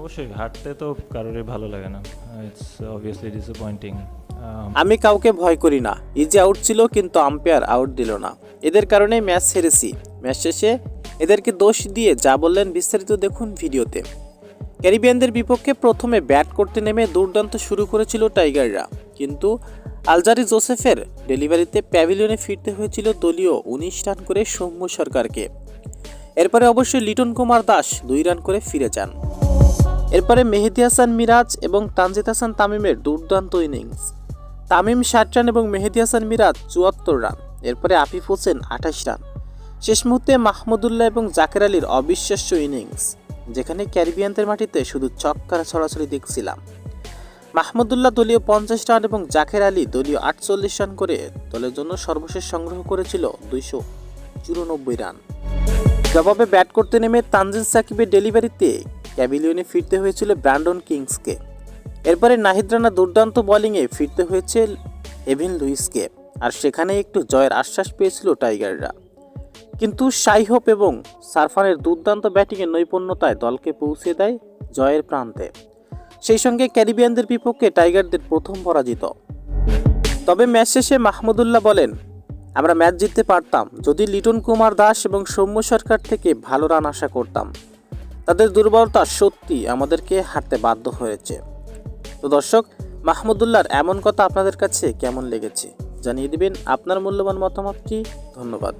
অবশ্যই, হাঁটতে তো কারোরই ভালো লাগে না। ইটস অবভিয়াসলি ডিসঅ্যাপয়েন্টিং আমি কাউকে ভয় করি না। ইজি আউট ছিল, কিন্তু আম্পায়ার আউট দিল না। এদের কারণে ম্যাচ হেরেছি। ম্যাচ শেষে এদেরকে দোষ দিয়ে যা বললেন বিস্তারিত দেখুন ভিডিওতে। ক্যারিবিয়ানদের বিপক্ষে প্রথমে ব্যাট করতে নেমে দুর্দান্ত শুরু করেছিল টাইগাররা। কিন্তু আলজারি জোসেফের ডেলিভারিতে প্যাভিলিয়নে ফিরতে হয়েছিল দলীয় উনিশ রান করে সৌম্য সরকারকে। এরপরে অবশ্যই লিটন কুমার দাস দুই রান করে ফিরে যান। এরপরে মেহেদি হাসান মিরাজ এবং তানজিদ হাসান তামিমের দুর্দান্ত ইনিংস। তামিম ষাট রান এবং মেহেদি হাসান মিরাজ চুয়াত্তর রান, এরপরে আফিফ হোসেন আঠাশ রান। শেষ মুহূর্তে মাহমুদুল্লাহ এবং জাকের আলীর অবিশ্বাস্য ইনিংস, যেখানে ক্যারিবিয়ানদের মাটিতে শুধু চক্কার ছড়াছড়ি দেখছিলাম। মাহমুদুল্লাহ দলীয় পঞ্চাশ রান এবং জাকের আলী দলীয় আটচল্লিশ রান করে দলের জন্য সর্বশেষ সংগ্রহ করেছিল দুইশো চুরানব্বই রান। জবাবে ব্যাট করতে নেমে তানজিদ সাকিবের ডেলিভারিতে ক্যাভিলিয়নে ফিরতে হয়েছিল ব্র্যান্ডন কিংসকে। এরপরে নাহিদ রানা দুর্দান্ত বোলিংয়ে ফিরতে হয়েছে এভিন লুইসকে, আর সেখানে একটু জয়ের আশ্বাস পেয়েছিল টাইগাররা। কিন্তু সাইহোপ এবং সারফানের দুর্দান্ত ব্যাটিংয়ের নৈপুণ্যতায় দলকে পৌঁছে দেয় জয়ের প্রান্তে। সেই সঙ্গে ক্যারিবিয়ানদের বিপক্ষে টাইগারদের প্রথম পরাজিত। তবে ম্যাচ শেষে মাহমুদুল্লাহ বলেন, আমরা ম্যাচ জিততে পারতাম, যদি লিটন কুমার দাস এবং সৌম্য সরকার থেকে ভালো রান আশা করতাম। তাদের দুর্বলতা সত্যি আমাদেরকে হারতে বাধ্য হয়েছে। তো দর্শক, মাহমুদুল্লাহর এমন কথা আপনাদের কাছে কেমন লেগেছে জানিয়ে দিবেন। আপনার মূল্যবান মতামতটি ধন্যবাদ।